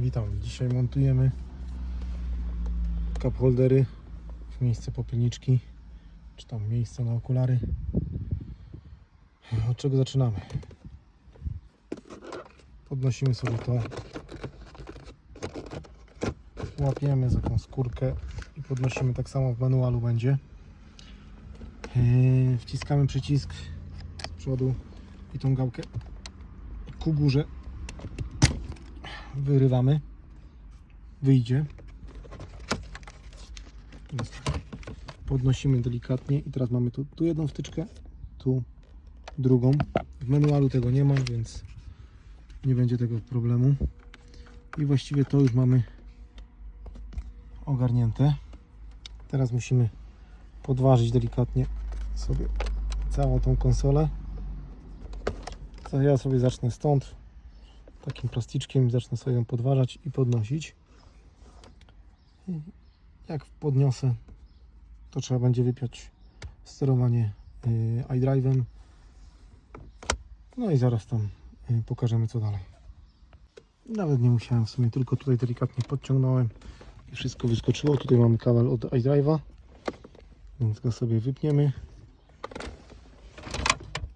Witam. Dzisiaj montujemy cup holdery w miejsce popielniczki, czy tam miejsce na okulary. Od czego zaczynamy? Podnosimy sobie to, łapiemy za tą skórkę i podnosimy tak samo w manualu będzie. Yy, Wciskamy przycisk z przodu i tą gałkę ku górze wyrywamy, wyjdzie. Teraz Podnosimy delikatnie i teraz mamy tu, tu jedną wtyczkę, tu drugą. W manualu tego nie ma, więc nie będzie tego problemu. I właściwie to już mamy ogarnięte. Teraz musimy podważyć delikatnie sobie całą tą konsolę. Ja sobie zacznę stąd takim plasticzkiem zacznę sobie ją podważać i podnosić. I jak podniosę, to trzeba będzie wypiąć sterowanie y, iDrive'em. No i zaraz tam y, pokażemy co dalej. Nawet nie musiałem w sumie, tylko tutaj delikatnie podciągnąłem i wszystko wyskoczyło. Tutaj mamy kabel od iDrive'a, więc go sobie wypniemy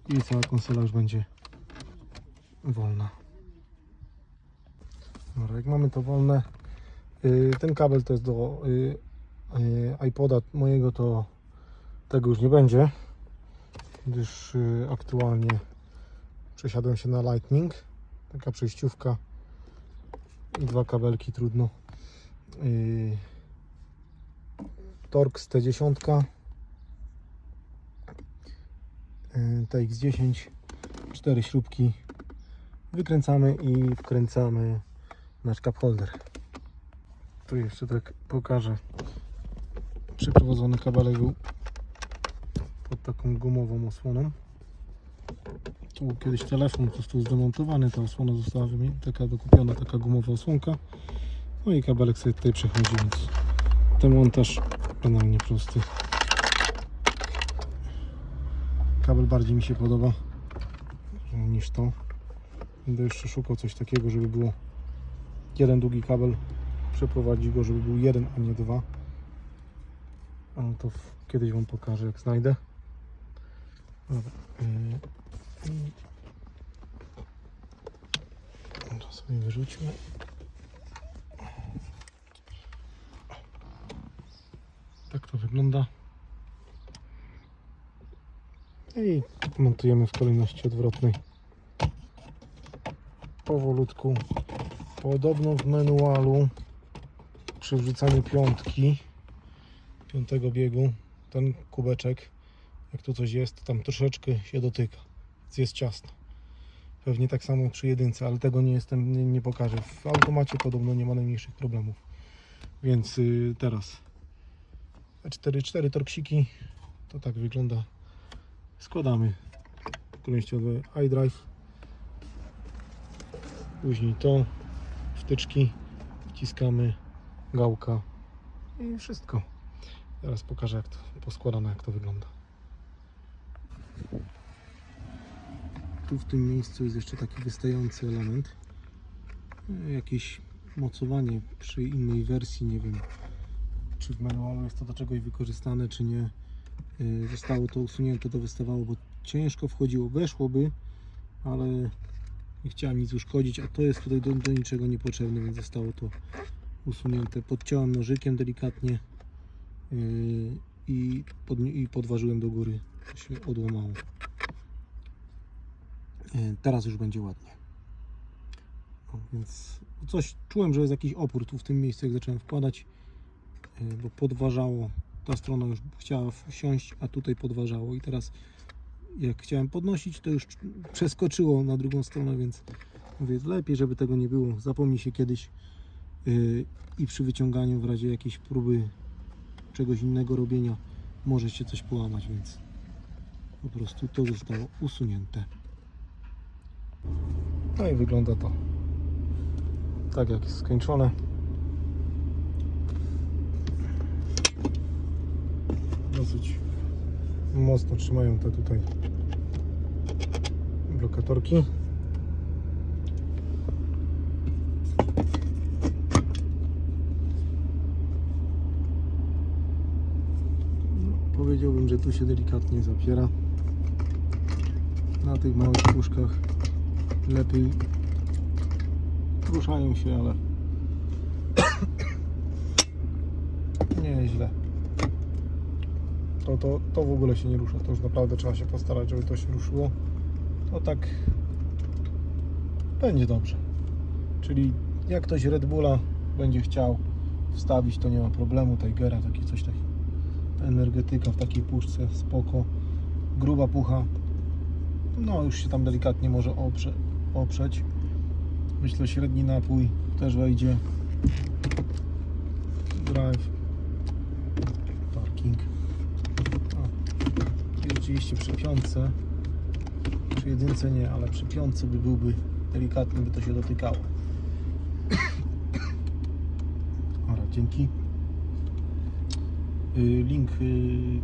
i cała konsola już będzie wolna. Dobra, jak mamy to wolne, yy, ten kabel to jest do yy, yy, iPoda mojego, to tego już nie będzie, gdyż aktualnie przesiadłem się na Lightning, taka przejściówka i dwa kabelki trudno. Torx T10 yy, TX10 cztery śrubki wykręcamy i wkręcamy nasz cup holder. Tu jeszcze tak pokażę. Przeprowadzony kabelek był pod taką gumową osłoną. Tu był kiedyś telefon, po prostu zdemontowany, ta osłona została taka dokupiona taka gumowa osłonka. No i kabelek sobie tutaj przechodzi, więc ten montaż banalnie prosty. Kabel bardziej mi się podoba niż to. Będę jeszcze szukał coś takiego, żeby było jeden długi kabel, przeprowadzić go, żeby był jeden, a nie dwa. Ale to kiedyś Wam pokażę, jak znajdę. Dobra. To sobie wyrzućmy. Tak to wygląda. I montujemy w kolejności odwrotnej powolutku. Podobno w manualu przy wrzucaniu piątki, piątego biegu, ten kubeczek, jak tu coś jest, tam troszeczkę się dotyka, więc jest ciasno. Pewnie tak samo przy jedynce, ale tego nie jestem, nie, nie pokażę. W automacie podobno nie ma najmniejszych problemów. Więc y, teraz 4, 4 torksiki, to tak wygląda. Składamy kolejnościowe iDrive później to, wtyczki, wciskamy, gałka i wszystko. Teraz pokażę jak to poskładane, jak to wygląda. Tu w tym miejscu jest jeszcze taki wystający element. Jakieś mocowanie przy innej wersji, nie wiem czy w manualu jest to do czegoś wykorzystane, czy nie. Yy, Zostało to usunięte, to wystawało, bo ciężko wchodziło. Weszłoby, ale nie chciałem nic uszkodzić, a to jest tutaj do, do niczego niepotrzebne, więc zostało to usunięte. Podciąłem nożykiem delikatnie yy, i, pod, i podważyłem do góry. To się odłamało. Yy, teraz już będzie ładnie. O, więc coś czułem, że jest jakiś opór tu w tym miejscu, jak zacząłem wkładać, yy, bo podważało. Ta strona już chciała wsiąść, a tutaj podważało i teraz jak chciałem podnosić, to już przeskoczyło na drugą stronę, więc mówię, lepiej, żeby tego nie było. Zapomni się kiedyś yy, i przy wyciąganiu w razie jakiejś próby czegoś innego robienia może się coś połamać, więc po prostu to zostało usunięte. No i wygląda to tak jak jest skończone. Dosyć mocno trzymają te tutaj blokatorki. No, powiedziałbym, że tu się delikatnie zapiera. Na tych małych puszkach lepiej ruszają się, ale nie źle. To, to, to w ogóle się nie rusza. To już naprawdę trzeba się postarać, żeby to się ruszyło. To tak będzie dobrze. Czyli jak ktoś Red Bulla będzie chciał wstawić, to nie ma problemu. Tigera, takie coś tak. Energetyka w takiej puszce, spoko. Gruba pucha. No już się tam delikatnie może oprze, oprzeć. Myślę średni napój też wejdzie. Drive. Oczywiście przy piątce. Przy jedynce nie, ale przy piątce by byłby delikatnie by to się dotykało. Dobra, dzięki. Y, Link y,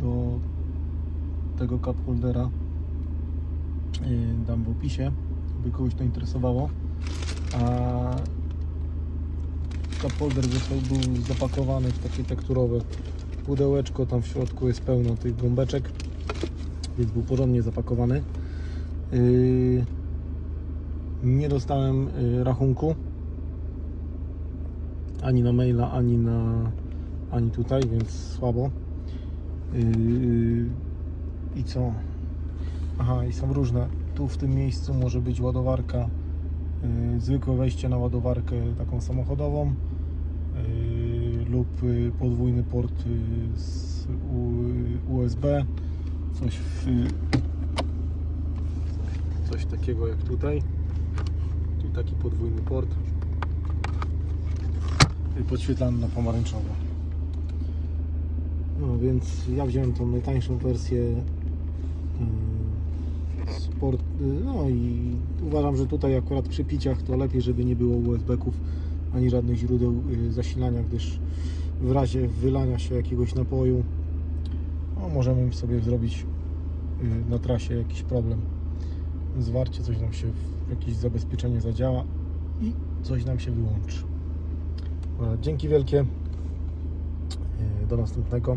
do tego cup holdera y, dam w opisie, by kogoś to interesowało. A cup holder został był zapakowany w takie tekturowe pudełeczko, tam w środku jest pełno tych gąbeczek, więc był porządnie zapakowany. Yy, nie dostałem y, rachunku ani na maila, ani na ani tutaj, więc słabo. Yy, I co? Aha, i są różne. Tu w tym miejscu może być ładowarka, yy, zwykłe wejście na ładowarkę taką samochodową yy, lub yy, podwójny port yy, z USB. Coś w, coś takiego jak tutaj. Tu taki podwójny port. Podświetlany na pomarańczowo. No więc ja wziąłem tą najtańszą wersję sport, yy, no i uważam, że tutaj akurat przy piciach to lepiej, żeby nie było USB-ków ani żadnych źródeł zasilania, gdyż w razie wylania się jakiegoś napoju no, możemy sobie zrobić yy, na trasie jakiś problem. Zwarcie, coś nam się, jakieś zabezpieczenie zadziała i coś nam się wyłączy. Dzięki wielkie. Yy, Do następnego.